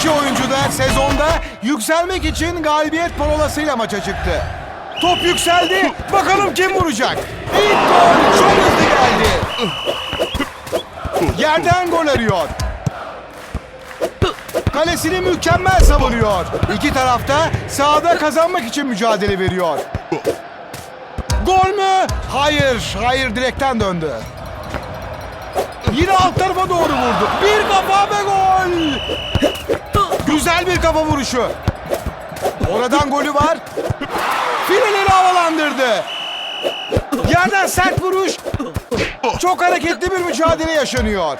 Fener sezonda yükselmek için galibiyet parolasıyla maça çıktı. Top yükseldi. Bakalım kim vuracak? İlk gol çok hızlı geldi. Yerden gol arıyor. Kalesini mükemmel savunuyor. İki tarafta sahada kazanmak için mücadele veriyor. Gol mü? Hayır, hayır direkten döndü. Yine alt tarafa doğru vurdu. Bir kafa ve gol. Güzel bir kafa vuruşu. Oradan golü var. Fileleri havalandırdı. Yerden sert vuruş. Çok hareketli bir mücadele yaşanıyor.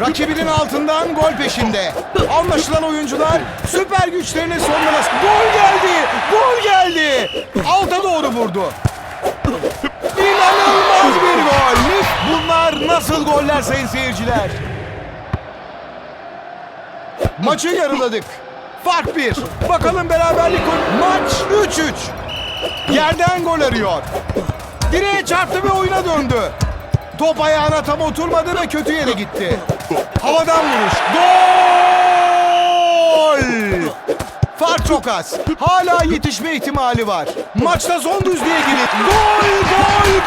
Rakibinin altından gol peşinde. Anlaşılan oyuncular süper güçlerini sonuna... Gol geldi! Gol geldi! Alta doğru vurdu. İnanılmaz bir gol! Bunlar nasıl goller sayın seyirciler? Maçı yarıladık. Fark bir. Bakalım beraberlik gol. Maç 3-3. Yerden gol arıyor. Direğe çarptı ve oyuna döndü. Top ayağına tam oturmadı ve kötü yere gitti. Havadan vuruş. Gol! Fark çok az. Hala yetişme ihtimali var. Maçta son düzlüğe girip gol gol gol!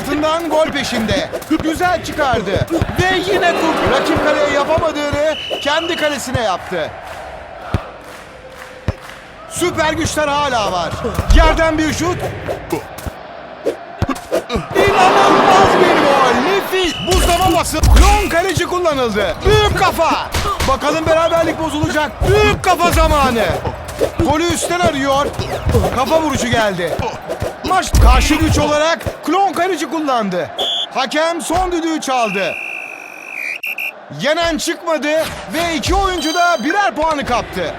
Altından gol peşinde. Güzel çıkardı. Ve yine kurt. Rakip kaleye yapamadığını kendi kalesine yaptı. Süper güçler hala var. Yerden bir şut. İnanılmaz bir gol. Nefis. Buzdama basıp klon kaleci kullanıldı. Büyük kafa. Bakalım beraberlik bozulacak. Büyük kafa zamanı. Golü üstten arıyor. Kafa vuruşu geldi. Maç karşı güç olarak klon kaleci kullandı. Hakem son düdüğü çaldı. Yenen çıkmadı ve iki oyuncu da birer puanı kaptı.